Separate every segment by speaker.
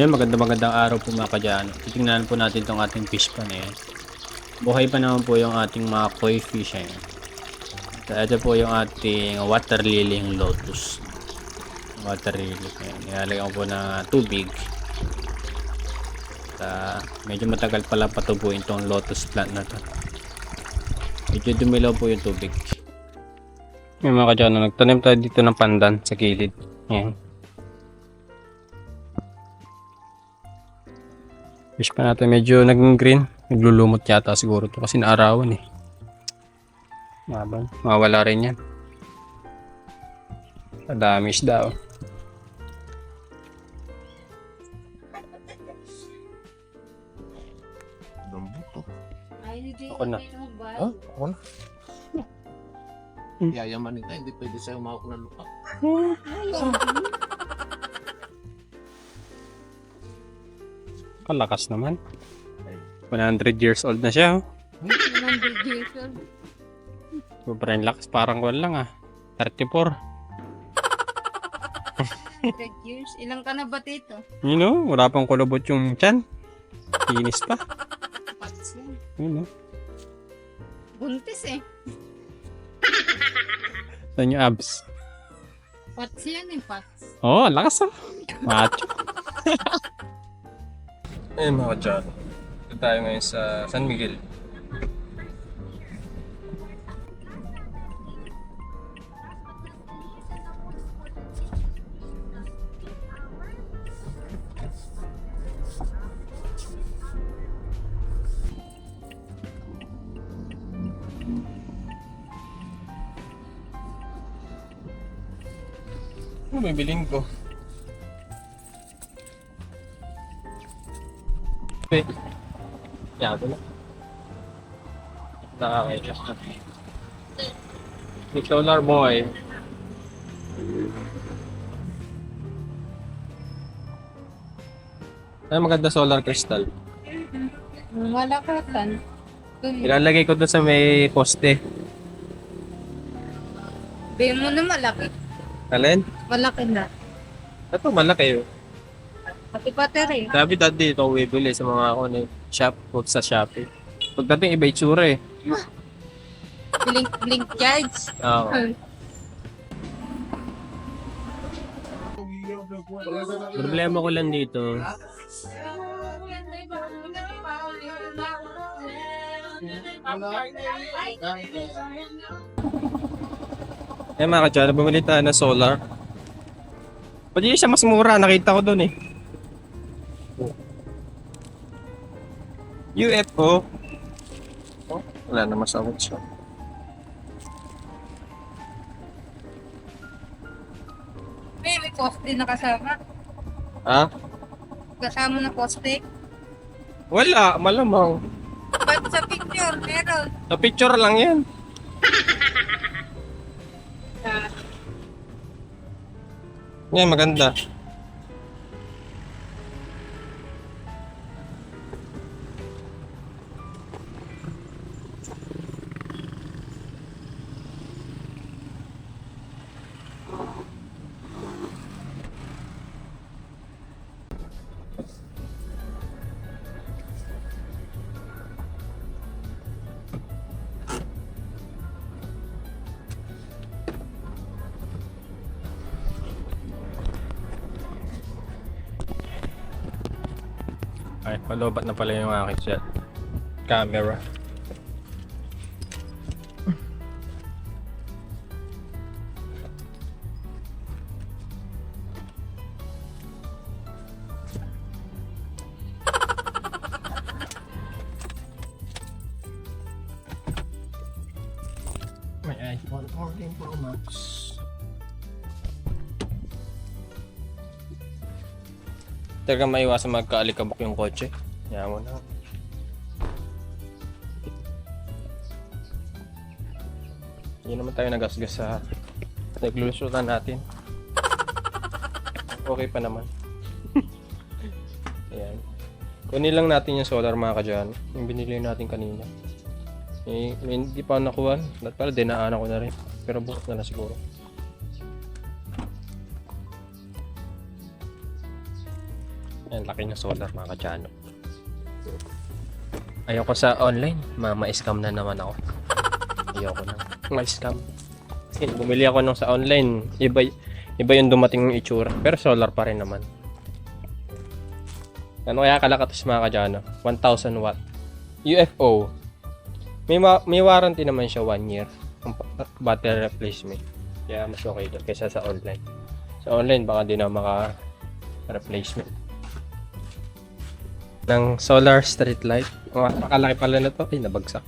Speaker 1: Ngayon, maganda magandang araw po mga kadyano. Titingnan po natin itong ating fish pan eh. Buhay pa naman po yung ating mga koi fish eh. So, ito po yung ating water lily yung lotus. Water lily. Ayan, nilalagyan ko po ng tubig. Ah, medyo matagal pala patubuin itong lotus plant na to. Medyo dumilaw po yung tubig. Yung mga kadyano, nagtanim tayo dito ng pandan sa gilid. Ayan. Fish pa natin medyo naging green. Naglulumot yata siguro to kasi naarawan eh. Mabang. Mawala rin yan. Madami isda oh. Ako na.
Speaker 2: Ah, ako na. Yayamanin ka, hindi pwede sa'yo umawak ng lupa.
Speaker 1: Kalakas naman. 100 years old na siya oh. Sobrang lakas. Parang wala lang ah. 34.
Speaker 3: years. Ilang ka na ba tito?
Speaker 1: You know, wala pang kulubot yung chan. Kinis pa. You know.
Speaker 3: Buntis eh.
Speaker 1: Saan yung abs?
Speaker 3: Pats yan eh, pats.
Speaker 1: Oo, oh, lakas ah. Macho. Ayun mga John. Ito tayo ngayon sa San Miguel. Ano bibiling ko? Nakakaya siya. Big solar boy. Ay, maganda solar crystal.
Speaker 3: Wala ka tan.
Speaker 1: Ilalagay ko doon sa may poste.
Speaker 3: Bayo mo na malaki.
Speaker 1: Alin?
Speaker 3: Malaki na.
Speaker 1: Ito, malaki yun.
Speaker 3: Pati battery.
Speaker 1: Sabi dati ito bibili sa mga ako na shop o sa Shopee. Pagdating iba itsura eh.
Speaker 3: Blink, blink charge.
Speaker 1: Oo. Problema ko lang dito. Eh mga kadyara, bumili tayo ng solar. Pwede siya mas mura, nakita ko doon eh. UFO. Wala na masawat siya.
Speaker 3: May, may poste na kasama.
Speaker 1: Ha?
Speaker 3: Kasama na poste.
Speaker 1: Wala, malamang.
Speaker 3: Ba't sa picture, meron.
Speaker 1: Sa picture lang yan. Yan, maganda. Ay, palubat na pala yung aking shot. Camera. May iPhone 14 Pro Max. Talaga maiwasan magkaalikabok yung kotse. Kaya mo na. Hindi naman tayo nagasgas sa naglusutan natin. Okay pa naman. Ayan. Kunin lang natin yung solar mga kadyan. Yung binili natin kanina. Eh, hindi pa nakuha. Dapat pala dinaanan ko na rin. Pero bukas na lang siguro. Yan, laki ng solar mga kadyano. Ayoko sa online. Ma-scam na naman ako. Ayoko na. Ma-scam. Kasi bumili ako nung sa online. Iba, iba yung dumating ng itsura. Pero solar pa rin naman. Ano kaya kalakatos mga kadyano? 1,000 watt. UFO. May, ma- may warranty naman siya 1 year. Ang battery replacement. Kaya mas okay doon kaysa sa online. Sa online baka di na maka replacement ng solar street light. Oh, nakalaki pala na to. Ay, nabagsak.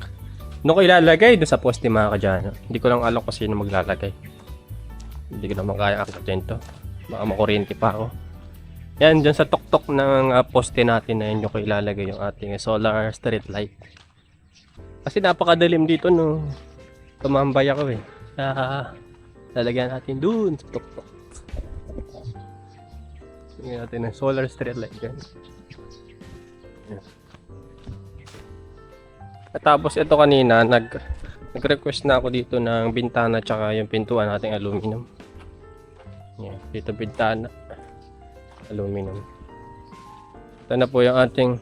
Speaker 1: Ano ko ilalagay doon sa poste mga kadyano? Hindi ko lang alam kung sino maglalagay. Hindi ko naman kaya akitin to. Baka makuryente pa ako. Yan, dyan sa tuktok ng ah, poste natin na yun yung ilalagay yung ating solar street light. Kasi napakadilim dito no. Tumambay ako eh. Ah, lalagyan natin dun sa tuktok. Tingnan natin ng solar street light dyan. At tapos ito kanina, nag nag-request na ako dito ng bintana tsaka yung pintuan nating aluminum. Yan, dito bintana. Aluminum. Ito na po yung ating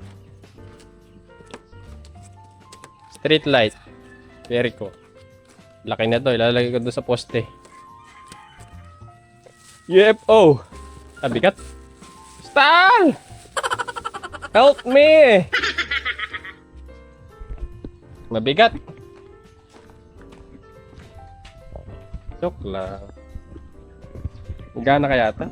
Speaker 1: street light. Very cool. Laki na to, ilalagay ko doon sa poste. UFO! Ah, bigat. Help me! Mabigat. Joke lang. Gana kaya ata?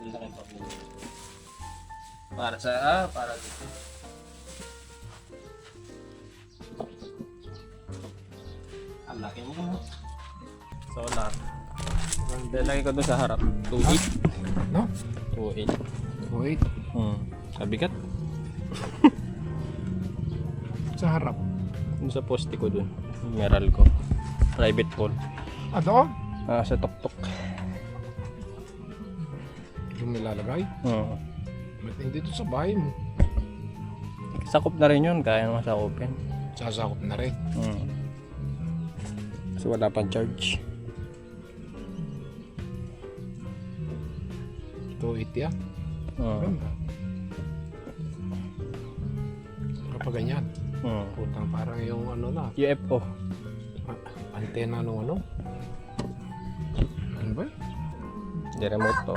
Speaker 1: Ang laking tornilyo. Para sa, ah, para dito. Ang laki mo. Solar. Lagay ko doon sa harap. 2.8.
Speaker 2: No?
Speaker 1: 2.8.
Speaker 2: Wait.
Speaker 1: Hmm. Kabigat.
Speaker 2: Sa harap.
Speaker 1: Doon sa poste ko doon. Meral ko. Private pool.
Speaker 2: Ah, doon?
Speaker 1: Ah, sa tuktok.
Speaker 2: Nilalagay.
Speaker 1: Hmm.
Speaker 2: Ba't hindi to sa bahay mo?
Speaker 1: Sakop na rin yun. Kaya naman sakopin.
Speaker 2: Sasakop na rin.
Speaker 1: Hmm. Kasi wala pang charge.
Speaker 2: Ito, it ya.
Speaker 1: Hmm.
Speaker 2: Ganda. Kapag ganyan.
Speaker 1: Hmm.
Speaker 2: Putang parang yung ano na.
Speaker 1: UFO.
Speaker 2: a- Antena nung ano. Ano ba?
Speaker 1: Di remote to.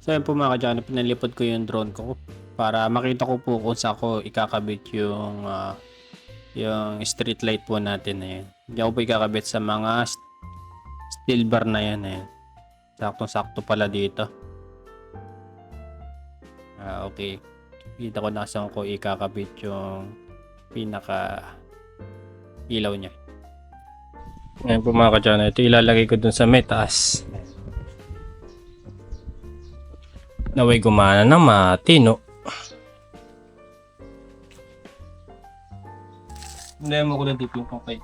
Speaker 1: So yun po mga kadyano, pinalipod ko yung drone ko para makita ko po kung saan ko ikakabit yung ah, yung street light po natin na yun. Hindi ako po ikakabit sa mga st- steel bar na yan eh. Saktong-sakto pala dito. Ah, okay. Kita ko na saan ko ikakabit yung pinaka ilaw niya. Ngayon po mga kadyano, ito ilalagay ko dun sa may taas. Naway gumana ng matino. Hindi mo ko na dip yung pang 5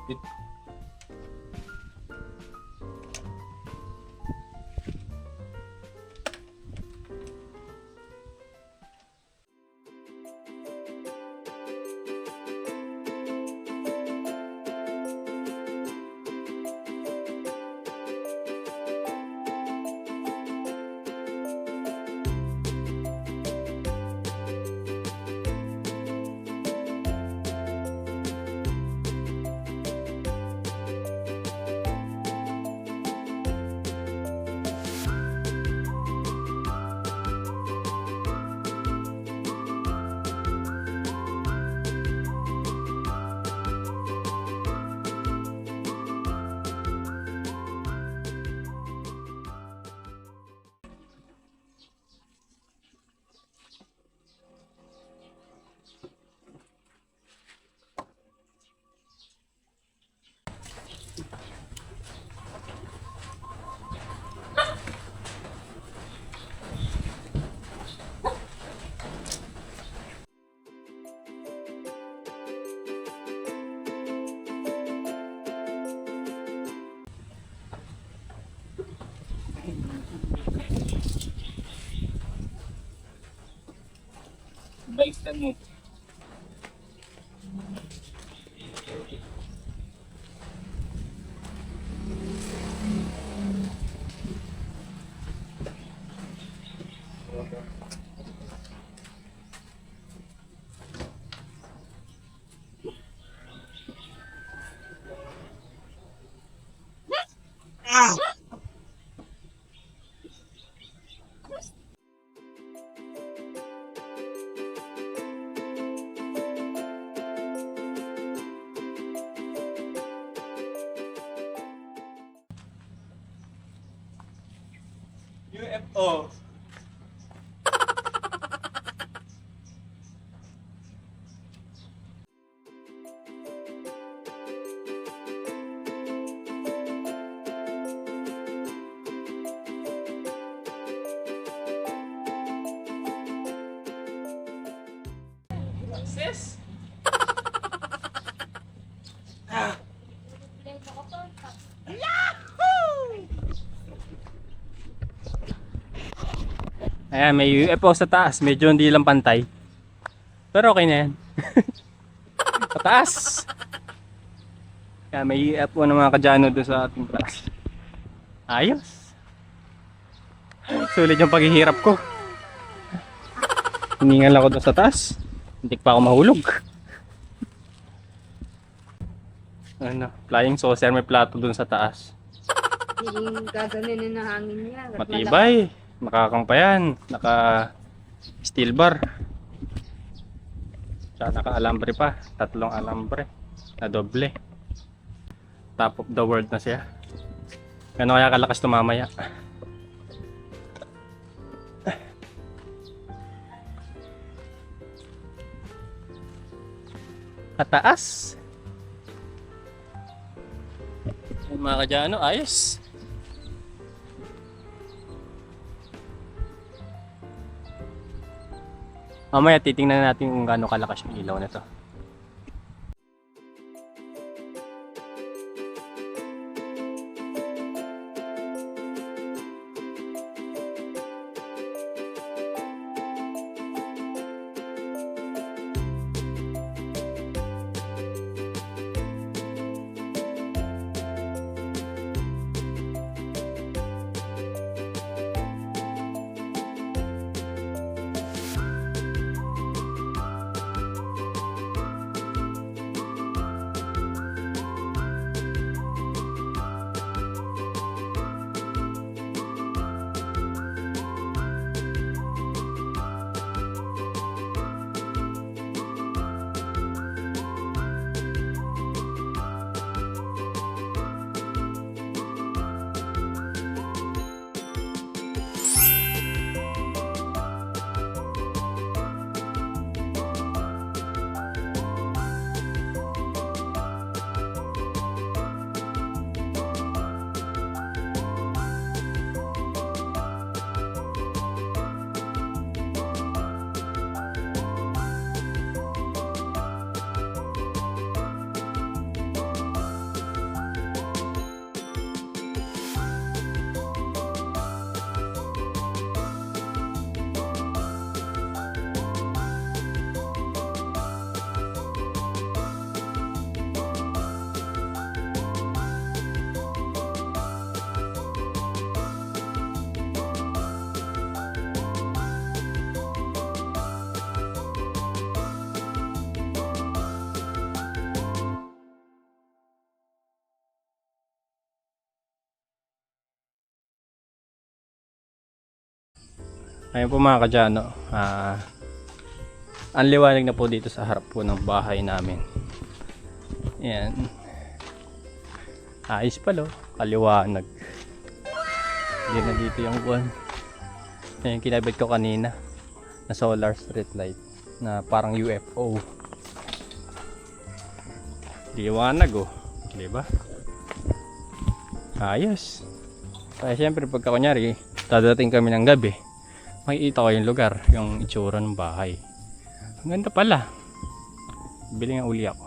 Speaker 1: tên mục Ow! Sis? Ayan, may UFO sa taas. Medyo hindi lang pantay. Pero okay na yan. sa taas. Kaya may UFO ng mga kadyano doon sa ating taas. Ayos. Sulit yung paghihirap ko. Hiningal ako doon sa taas. Hindi pa ako mahulog. Ano, flying saucer may plato doon sa taas.
Speaker 3: Yung gaganin na hangin niya.
Speaker 1: Matibay. Makakampayan. Naka steel bar. Tsaka naka alambre pa. Tatlong alambre. Na doble. Top of the world na siya. Gano'n kaya kalakas tumamaya. Kataas. Ay, mga kadyano, ayos. Mamaya titingnan natin kung gaano kalakas yung ilaw nito. Ayun po mga kadyano. Ah, ang liwanag na po dito sa harap po ng bahay namin. Ayan. Ayos pala. oh. Kaliwanag. Hindi na dito yung buwan. Yan yung kinabit ko kanina. Na solar street light. Na parang UFO. Liwanag oh. Diba? Ayos. Kaya syempre pagka kunyari, dadating kami ng gabi, makikita ko yung lugar, yung itsura ng bahay. Ang ganda pala. Bili nga uli ako.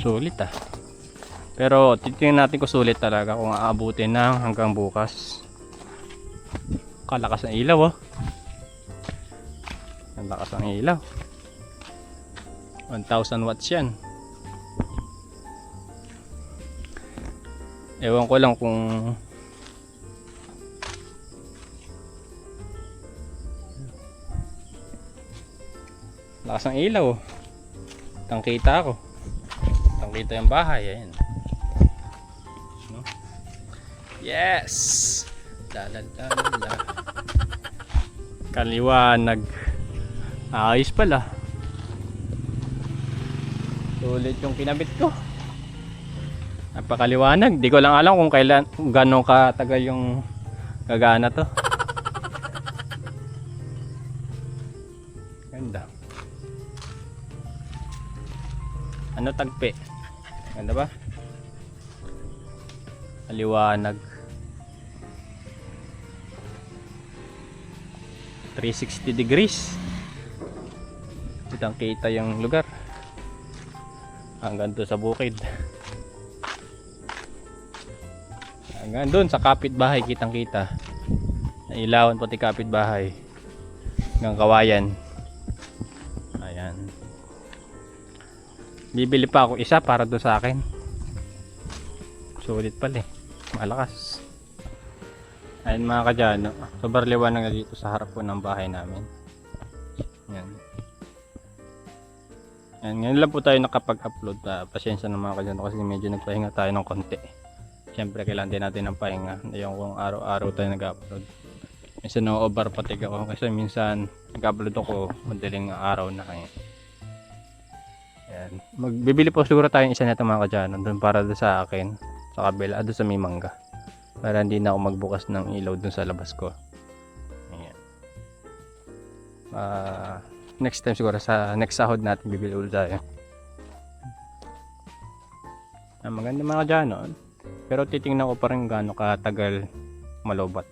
Speaker 1: Sulit ah. Pero titingnan natin kung sulit talaga kung aabutin na hanggang bukas. Kalakas ng ilaw oh. Ang lakas ng ilaw. 1,000 watts yan. Ewan ko lang kung lakas ng ilaw. Tangkita ako. Tangkita yung bahay. Ayan. No? Yes! La la la la. Kaliwanag. Ayos pala. Sulit yung kinabit ko. Napakaliwanag. Di ko lang alam kung kailan, kung gano'ng katagal yung gagana to. Ano tagpi? Ganda ba? Kaliwanag. 360 degrees. Kitang kita yung lugar. Hanggang doon sa bukid. Hanggang doon sa kapitbahay kitang kita. Nailawan pati kapitbahay. Hanggang kawayan. Bibili pa ako isa para doon sa akin. Sulit pala eh. Malakas. Ayun mga kadyano. Sobrang liwanag na dito sa harap po ng bahay namin. Yan. Yan, ngayon lang po tayo nakapag-upload. Uh, pasensya na mga kadyano kasi medyo nagpahinga tayo ng konti. Siyempre kailangan din natin ng pahinga. Yung kung araw-araw tayo nag-upload. Minsan na-over fatigue ako kasi minsan nag-upload ako madaling araw na kaya. Yan. Magbibili po siguro tayo isa nito mga kadyano. Doon para doon sa akin. Sa kabila. Doon sa may mangga para hindi na ako magbukas ng ilaw dun sa labas ko. Ayan. Ah, next time siguro sa next sahod natin bibili ulit tayo. Ah, maganda mga dyan, no? Pero titingnan ko pa rin gaano katagal malobat.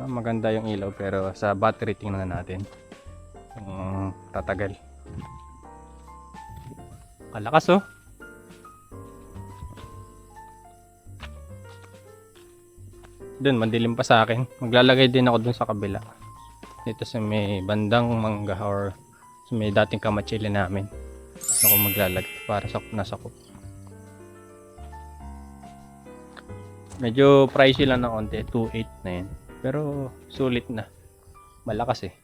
Speaker 1: Ah, maganda yung ilaw pero sa battery tingnan natin. Kung tatagal. Kalakas oh. Doon, mandilim pa sa akin. Maglalagay din ako dun sa kabila. Dito sa may bandang mangga or sa may dating kamatsili namin. Ako maglalagay para sa nasakop. Medyo pricey lang na konti. 2.8 na yun. Pero sulit na. Malakas eh.